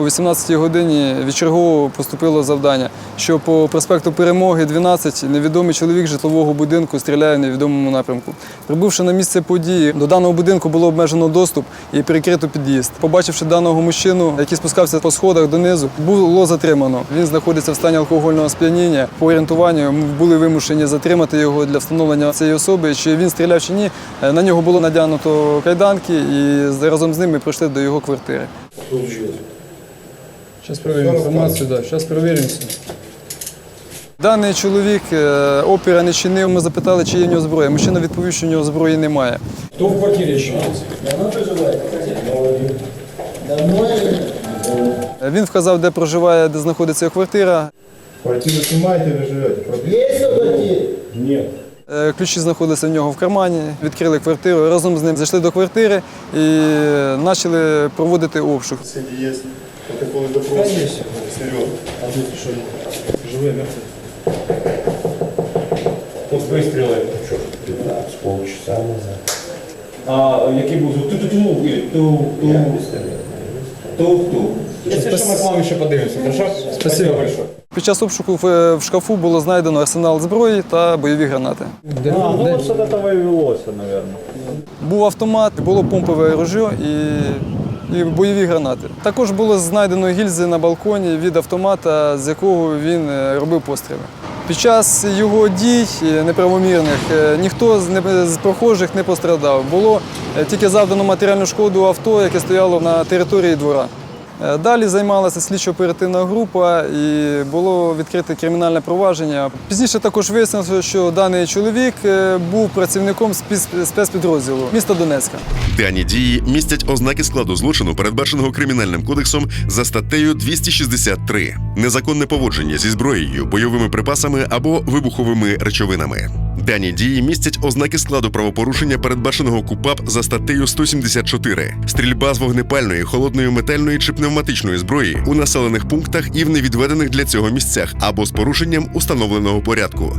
О 18-й годині від поступило завдання, що по проспекту Перемоги 12 невідомий чоловік житлового будинку стріляє в невідомому напрямку. Прибувши на місце події, до даного будинку було обмежено доступ і перекрито під'їзд. Побачивши даного мужчину, який спускався по сходах донизу, було затримано. Він знаходиться в стані алкогольного сп'яніння. По орієнтуванню були вимушені затримати його для встановлення цієї особи. Чи він стріляв чи ні. Е, На нього було надягнуто кайданки, і разом з ним ми прийшли до його квартири. Зараз перевіримо інформацію, да. Зараз перевіримо все. Даний чоловік е, опіра не чинив. Ми запитали, чи є в нього зброя. Мужчина відповів, що в нього зброї немає. Кто в квартире еще есть? Е, Він вказав, де проживає, де знаходиться його квартира. Квартиру снимаете или живете? Проблема? Нет. Е, Ключі знаходилися в нього в кармані. Відкрили квартиру. Разом з ним зайшли до квартири і е, почали проводити обшук. Если есть протоколы допроса, Серега. А тут что? Живые, мертвые? Тут вистріли. З полчаса назад. А який був звук? Ту-ту-ту, і ту-ту, ту-ту. Якщо що, ми к вам ще подивимося, хорошо? Спасибо большое. Під час обшуку в, е, в шкафу було знайдено арсенал зброї та бойові гранати. А, ну вот с этого и велось, наверное. Був автомат, було помпове ружьо і, і бойові гранати. Також було знайдено гільзи на балконі від автомата, з якого він е, робив постріли. Під час його дій е, неправомірних е, ніхто з, прохожих не пострадав. Було тільки завдано матеріальну шкоду авто, яке стояло на території двора. Е, Далі займалася слідчо-оперативна група і було відкрите кримінальне провадження. Пізніше також вияснилося, що даний чоловік е, був працівником спец- спецпідрозділу міста Донецька. Дані дії містять ознаки складу злочину, передбаченого кримінальним кодексом за статтею 263 незаконне поводження зі зброєю, бойовими припасами або вибуховими речовинами. Дані дії містять ознаки складу правопорушення, передбаченого КУПАП за статтею 174 стрільба з вогнепальної, холодної метальної чи пневматичної зброї у населених пунктах і в невідведених для цього місцях або з порушенням установленого порядку.